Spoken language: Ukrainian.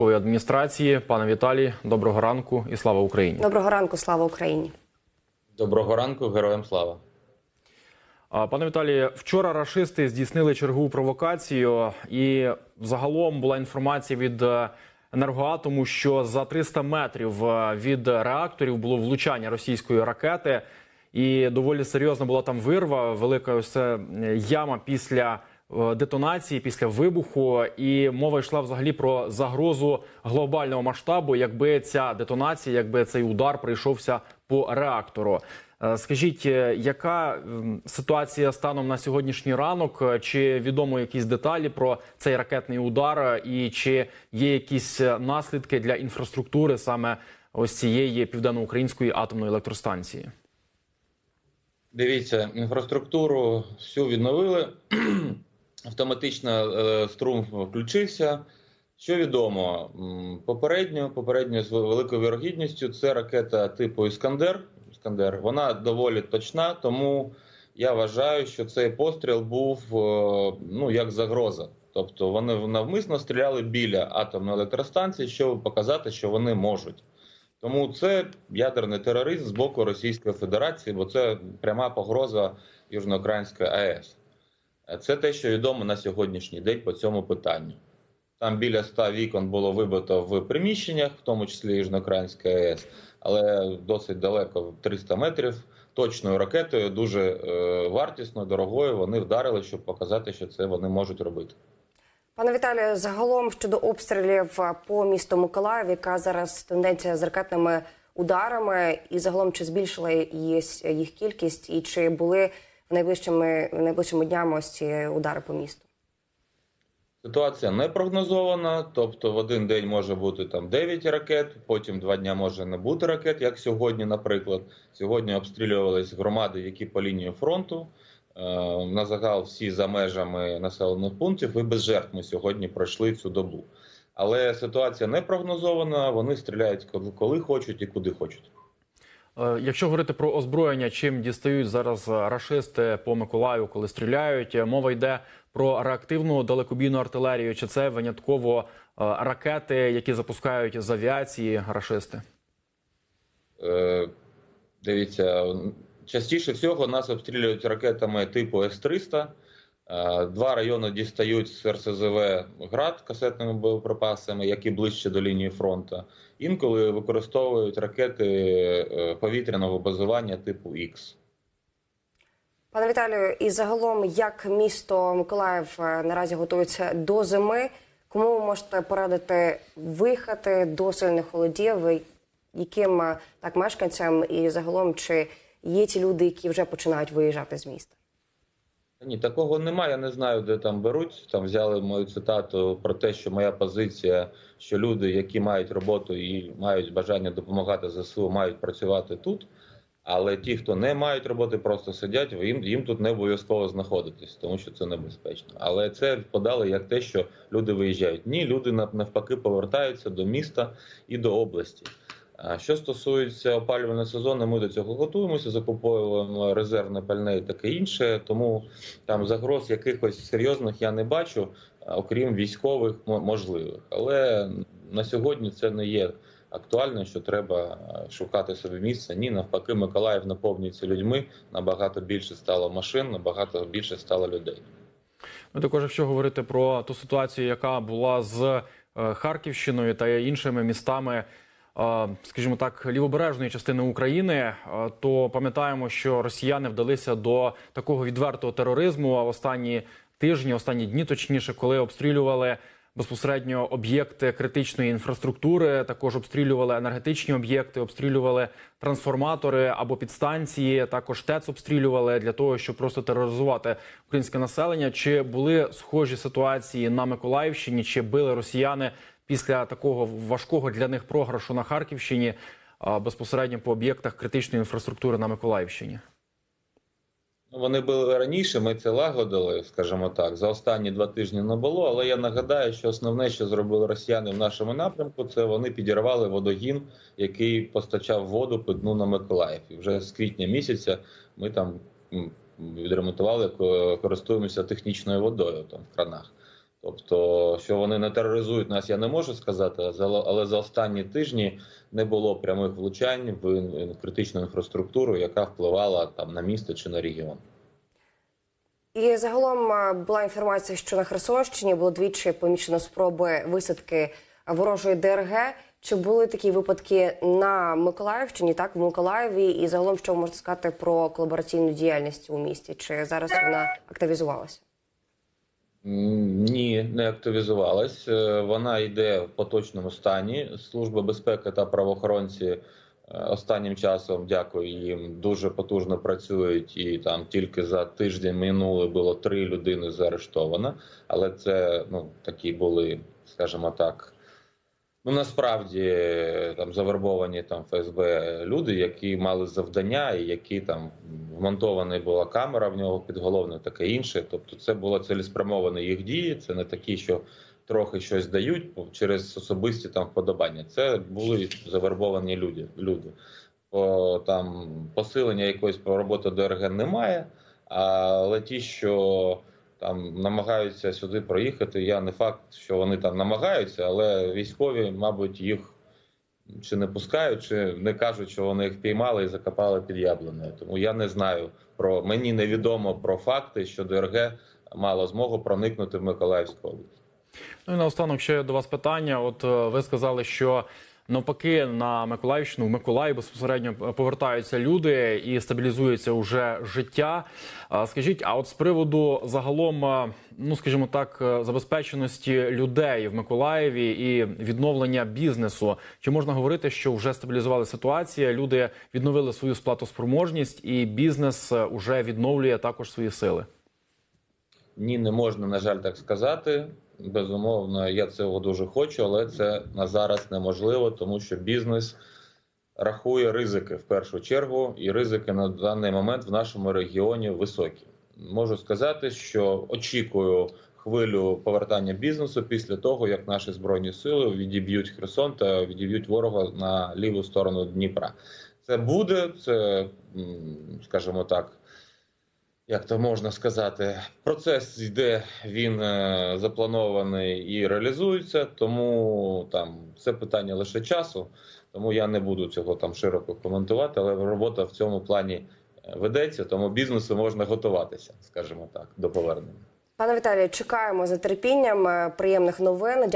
військової адміністрації. Пане Віталій, доброго ранку і слава Україні. Доброго ранку, слава Україні. Доброго ранку, героям слава. Пане Віталію, вчора рашисти здійснили чергову провокацію, і загалом була інформація від е, енергоатому, що за 300 метрів е, від реакторів було влучання російської ракети, і доволі серйозна була там вирва, велика ось е, яма після детонації, після вибуху. І мова йшла взагалі про загрозу глобального масштабу, якби ця детонація, якби цей удар прийшовся по реактору. Е, Скажіть, е, яка ситуація станом на сьогоднішній ранок? Е, Чи відомо якісь деталі про цей ракетний удар, е, і чи є якісь е, наслідки для інфраструктури саме ось цієї південноукраїнської атомної електростанції? Дивіться, інфраструктуру всю відновили. Автоматично е, струм включився. Що відомо? Попередньо, попередньо з великою вірогідністю, це ракета типу Іскандер. Іскандер. Вона доволі точна, тому я вважаю, що цей постріл був е, ну, як загроза. Тобто вони навмисно стріляли біля атомної електростанції, щоб показати, що вони можуть. Тому це ядерний тероризм з боку Російської Федерації, бо це пряма погроза Южноукраїнської АЕС. Це те, що відомо на сьогоднішній день по цьому питанню. Там біля 100 вікон було вибито в приміщеннях, в тому числі Южноукраїнської АЕС, але досить далеко, 300 метрів, точною ракетою, дуже е, вартісною, дорогою. Вони вдарили, щоб показати, що це вони можуть робити. Пане Віталію, загалом щодо обстрілів по місту Миколаїв, яка зараз тенденція з ракетними ударами, і загалом чи збільшила їх кількість, і чи були в найближчими найближчими днями ось ці удари по місту? Ситуація не прогнозована, тобто в один день може бути там 9 ракет, потім два дня може не бути ракет, як сьогодні, наприклад. Сьогодні обстрілювались громади, які по лінії фронту. Е, На загал всі за межами населених пунктів і без жертв ми сьогодні пройшли цю добу. Але ситуація не прогнозована, вони стріляють коли хочуть і куди хочуть. Е, Якщо говорити про озброєння, чим дістають зараз рашисти по Миколаю, коли стріляють, е, мова йде про реактивну далекобійну артилерію, чи це винятково е, ракети, які запускають з авіації рашисти? Е, Дивіться, частіше всього нас обстрілюють ракетами типу С-300. Е, Два райони дістають з РСЗВ град касетними боєприпасами, які ближче до лінії фронту. Інколи використовують ракети е, повітряного базування типу Х. Пане Віталію, і загалом, як місто Миколаїв е, наразі готується до зими, кому ви можете порадити виїхати до сильних холодів? Яким так мешканцям і загалом чи є ті люди, які вже починають виїжджати з міста? Ні, такого немає. Я не знаю, де там беруть. Там взяли мою цитату про те, що моя позиція, що люди, які мають роботу і мають бажання допомагати ЗСУ, мають працювати тут. Але ті, хто не мають роботи, просто сидять, їм, їм тут не обов'язково знаходитись, тому що це небезпечно. Але це подали як те, що люди виїжджають. Ні, люди нав- навпаки повертаються до міста і до області. Що стосується опалювального сезону, ми до цього готуємося, закуповуємо резервне пальне і таке інше. Тому там загроз якихось серйозних я не бачу, окрім військових мо- можливих. Але на сьогодні це не є актуально, що треба шукати собі місце. Ні, навпаки, Миколаїв наповнюється людьми. Набагато більше стало машин, набагато більше стало людей. Ну також, якщо говорити про ту ситуацію, яка була з е, Харківщиною та іншими містами, скажімо так, лівобережної частини України, то пам'ятаємо, що росіяни вдалися до такого відвертого тероризму. А останні тижні, останні дні, точніше, коли обстрілювали. Безпосередньо об'єкти критичної інфраструктури також обстрілювали енергетичні об'єкти, обстрілювали трансформатори або підстанції. Також ТЕЦ обстрілювали для того, щоб просто тероризувати українське населення. Чи були схожі ситуації на Миколаївщині? Чи били росіяни після такого важкого для них програшу на Харківщині безпосередньо по об'єктах критичної інфраструктури на Миколаївщині? Ну, Вони були раніше, ми це лагодили, скажімо так. За останні два тижні не було. Але я нагадаю, що основне, що зробили росіяни в нашому напрямку, це вони підірвали водогін, який постачав воду питну на Миколаїв. І вже з квітня місяця ми там відремонтували, користуємося технічною водою там в кранах. Тобто, що вони не тероризують нас, я не можу сказати, за- але за останні тижні не було прямих влучань в критичну інфраструктуру, яка впливала там на місто чи на регіон. І загалом е, була інформація, що на Херсонщині було двічі помічено спроби висадки ворожої ДРГ. Чи були такі випадки на Миколаївщині, так в Миколаєві, і загалом що ви можете сказати про колабораційну діяльність у місті? Чи зараз вона активізувалася? Ні, не активізувалась. Е, Вона йде в поточному стані. Служба безпеки та правоохоронці е, останнім часом, дякую їм, дуже потужно працюють. І там тільки за тиждень минуле було три людини заарештовано. Але це ну такі були, скажімо так. Ну насправді е, там завербовані там ФСБ люди, які мали завдання, і які там вмонтована була камера в нього підголовне, таке інше. Тобто, це було цілеспрямовані їх дії. Це не такі, що трохи щось дають через особисті там вподобання. Це були завербовані люди. люди. По там посилення якоїсь роботи ДРГ немає. Але ті, що там намагаються сюди проїхати. Я не факт, що вони там намагаються, але військові, мабуть, їх чи не пускають, чи не кажуть, що вони їх впіймали і закопали під яблунею. Тому я не знаю про мені невідомо про факти, що ДРГ мало змогу проникнути в Миколаївську область. Ну і наостанок ще до вас питання. От е, ви сказали, що навпаки на Миколаївщину, в Миколаїв безпосередньо повертаються люди і стабілізується уже життя. Скажіть, а от з приводу загалом, е, ну скажімо так, е, забезпеченості людей в Миколаєві і відновлення бізнесу, чи можна говорити, що вже стабілізували ситуацію? Люди відновили свою сплатоспроможність, і бізнес е, уже відновлює також свої сили. Ні, не можна, на жаль, так сказати. Безумовно, я цього дуже хочу, але це на зараз неможливо, тому що бізнес рахує ризики в першу чергу, і ризики на даний момент в нашому регіоні високі. Можу сказати, що очікую хвилю повертання бізнесу після того, як наші збройні сили відіб'ють Херсон та відіб'ють ворога на ліву сторону Дніпра. Це буде, це, скажімо так, як то можна сказати, процес йде, він е, запланований і реалізується, тому там це питання лише часу. Тому я не буду цього там широко коментувати, але робота в цьому плані е, ведеться, тому бізнесу можна готуватися, скажімо так, до повернення. Пане Віталію, чекаємо з нетерпінням е, приємних новин. Дякую.